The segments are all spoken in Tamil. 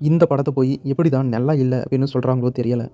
இந்த படத்தை போய் எப்படி தான் நல்லா இல்லை அப்படின்னு சொல்கிறாங்களோ தெரியல.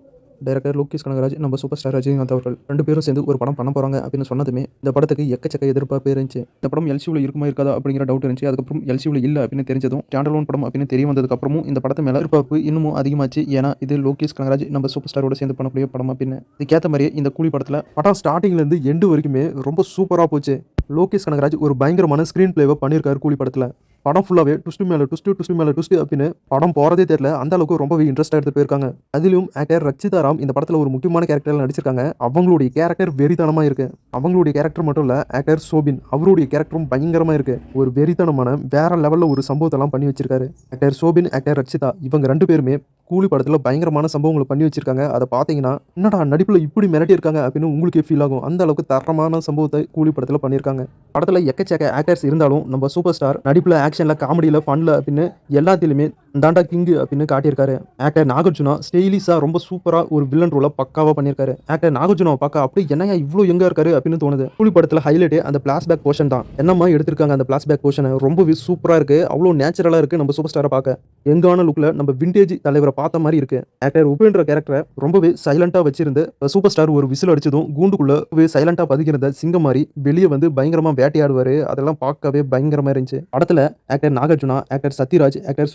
டைரக்டர் லோகேஷ் கனகராஜ் நம்ம சூப்பர் ஸ்டார் ரஜினிகாந்த் அவர்கள் ரெண்டு பேரும் சேர்ந்து ஒரு படம் பண்ண போகிறாங்க அப்படின்னு சொன்னதுமே இந்த படத்துக்கு எக்கச்சக்க எதிர்பார்ப்பு இருந்துச்சு. இந்த படம் எல்சியூவில் இருக்குமா இருக்காதா அப்படிங்கிற டவுட் இருந்துச்சு. அதுக்கப்புறம் எல்சியூவில் இல்லை அப்படின்னு தெரிஞ்சதும் ஸ்டாண்டலோன் படம் அப்படின்னு தெரிய வந்ததுக்கப்புறமும் இந்த படத்தை மேலே எதிர்பார்ப்பு இன்னமும் அதிகமாச்சு. ஏன்னா இது லோகேஷ் கனகராஜ் நம்ம சூப்பர் ஸ்டாரோட சேர்ந்து பண்ணக்கூடிய படம் அப்படின்னு. இதுக்கேற்ற மாதிரியே இந்த கூலி படத்தில் படம் ஸ்டார்டிங்லேருந்து எண்டு வரைக்குமே ரொம்ப சூப்பராக போச்சு. லோகேஷ் கனகராஜ் ஒரு பயங்கரமான ஸ்க்ரீன் பிளேவை பண்ணியிருக்காரு கூலி படத்தில். படம் ஃபுல்லாகவே ட்விஸ்ட் மேலே ட்விஸ்ட் ட்விஸ்ட் மேலே ட்விஸ்ட் அப்படின்னு படம் போகிறதே தெரியல. அந்த அளவுக்கு ரொம்பவே இன்ட்ரெஸ்ட்டாக எடுத்து போயிருக்காங்க. அதிலும் ஆக்டர் ரச்சிதா ராம் இந்த படத்தில் ஒரு முக்கியமான கேரக்டரில் நடிச்சிருக்காங்க. அவங்களுடைய கேரக்டர் வெறித்தனமாக இருக்கு. அவங்களுடைய கேரக்டர் மட்டும் இல்லை ஆக்டர் சோபின் அவருடைய கேரக்டரும் பயங்கரமாக இருக்கு. ஒரு வெறித்தனமான வேற லெவலில் ஒரு சம்பவத்தெல்லாம் பண்ணி வச்சிருக்காரு. ஆக்டர் சோபின் ஆக்டர் ரச்சிதா இவங்க ரெண்டு பேருமே கூலி படத்தில் பயங்கரமான சம்பவங்களை பண்ணி வச்சிருக்காங்க. அதை பார்த்தீங்கன்னா என்னடா நடிப்பில் இப்படி மிரட்டி இருக்காங்க அப்படின்னு உங்களுக்கே ஃபீல் ஆகும். அந்த அளவுக்கு தரமான சம்பவத்தை கூலி படத்தில் பண்ணியிருக்காங்க. படத்தில் எக்கச்சக்க ஆக்டர்ஸ் இருந்தாலும் நம்ம சூப்பர் ஸ்டார் நடிப்பில் ஆக்ஷனில் காமெடியில் ஃபனில் அப்படின்னு எல்லாத்திலுமே தாண்டா கிங்கு அப்படின்னு காட்டியிருக்காரு. ஆக்டர் நாகார்ஜுனா ஸ்டெய்லிஸாக ரொம்ப சூப்பராக ஒரு வில்லன் ரோலை பக்காவாக பண்ணியிருக்காரு. ஆக்டர் நாகார்ஜுனாவை பார்க்க அப்படி என்னையா இவ்வளோ எங்கே இருக்காரு அப்படின்னு தோணுது. கூலி படத்தில் ஹைலைட்டே அந்த பிளாஸ்பேக் போர்ஷன் தான். என்னம்மா எடுத்திருக்காங்க அந்த பிளாஸ்பேக் போர்ஷனை ரொம்பவே சூப்பராக இருக்கு. அவ்வளோ நேச்சுரலாக இருக்கு நம்ம சூப்பர் ஸ்டாரை பார்க்க. எங்கான லுக்கில் நம்ம விண்டேஜ் தலைவரை பார்த்த மாதிரி இருக்கு. ஆக்டர் உபேன்ற கேரக்டரை ரொம்பவே சைலண்டாக வச்சிருந்து சூப்பர் ஸ்டார் ஒரு விசில் அடிச்சதும் கூண்டுக்குள்ளே சைலண்டாக பதுக்கிருந்த சிங்கம் மாதிரி வெளியே வந்து பயங்கரமாக வேட்டையாடுவார். அதெல்லாம் பார்க்கவே பயங்கரமாக இருந்துச்சு. படத்தில் actor Nagarjuna actor Sathyaraj actor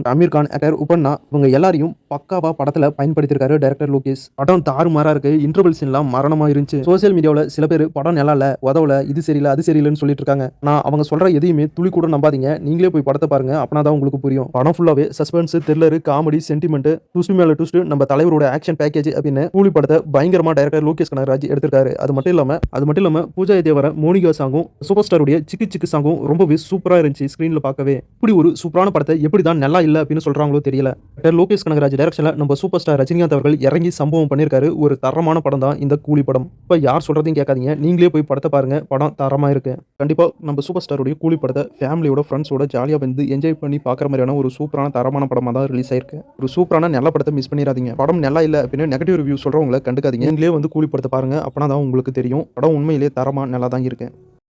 Shruti Haasan Aamir Khan actor Upendra இவங்க எல்லாரையும் பக்காவா படத்தில் பயன்படுத்தியிருக்காரு டைரக்டர் லோகேஷ். படம் தாறுமாறா இருக்கு. இன்டர்வல் சீன்லாம் மரணமா இருந்துச்சு. சோசியல் மீடியாவில் சில பேர் படம் நல்லா இல்ல உதவல இது சரியில்லை அது சரியில்லைன்னு சொல்லிட்டு இருக்காங்க. நான் அவங்க சொல்ற எதையுமே துளி கூட நம்பாதீங்க. நீங்களே போய் படத்தை பாருங்க அப்படின்னா தான் உங்களுக்கு புரியும். படம் ஃபுல்லாவே suspense thriller comedy sentiment twist மேல ட்விஸ்ட் நம்ம தலைவரோட ஆக்ஷன் பேக்கேஜ் அப்படின்னு கூலி படத்தை பயங்கரமா டைரக்டர் லோகேஷ் கனகராஜ் எடுத்திருக்காரு. அது மட்டும் இல்லாம அது மட்டும் இல்லாம பூஜா தேவர மோனிகா சாங்கும் சூப்பர் ஸ்டாருடைய சிக்கு சிக்கு சாங்கும் ரொம்பவே சூப்பரா இருந்துச்சு ஸ்கிரீன்ல பார்க்கவே. இப்படி ஒரு சூப்பரான படத்தை எப்படி தான் நல்லா இல்லை அப்படின்னு சொல்கிறாங்களோ தெரியல. டைரக்டர் லோகேஷ் கனகராஜ் டைரக்ஷனில் நம்ம சூப்பர் ஸ்டார் ரஜினிகாந்த் அவர்கள் இறங்கி சம்பவம் பண்ணியிருக்காரு ஒரு தரமான படம் தான் இந்த கூலி படம். இப்போ யார் சொல்கிறதையும் கேட்காதீங்க. நீங்களே போய் படத்தை பாருங்கள் படம் தரமாக இருக்கு. கண்டிப்பாக நம்ம சூப்பர் ஸ்டாருடைய கூலி படத்தை ஃபேமிலியோட ஃப்ரெண்ட்ஸோட ஜாலியாக வந்து என்ஜாய் பண்ணி பார்க்குற மாதிரியான ஒரு சூப்பரான தரமான படமாக தான் ரிலீஸ் ஆயிருக்கு. ஒரு சூப்பரான நல்ல படத்தை மிஸ் பண்ணிடாதீங்க. படம் நல்லா இல்லை அப்படின்னு நெகட்டிவ் ரிவ்யூ சொல்கிறவங்களை கண்டுக்காதீங்க. நீங்களே வந்து கூலி படத்தை பாருங்கள் அப்படின்னா தான் உங்களுக்கு தெரியும். படம் உண்மையிலேயே தரமாக நல்லா தான் இருக்குது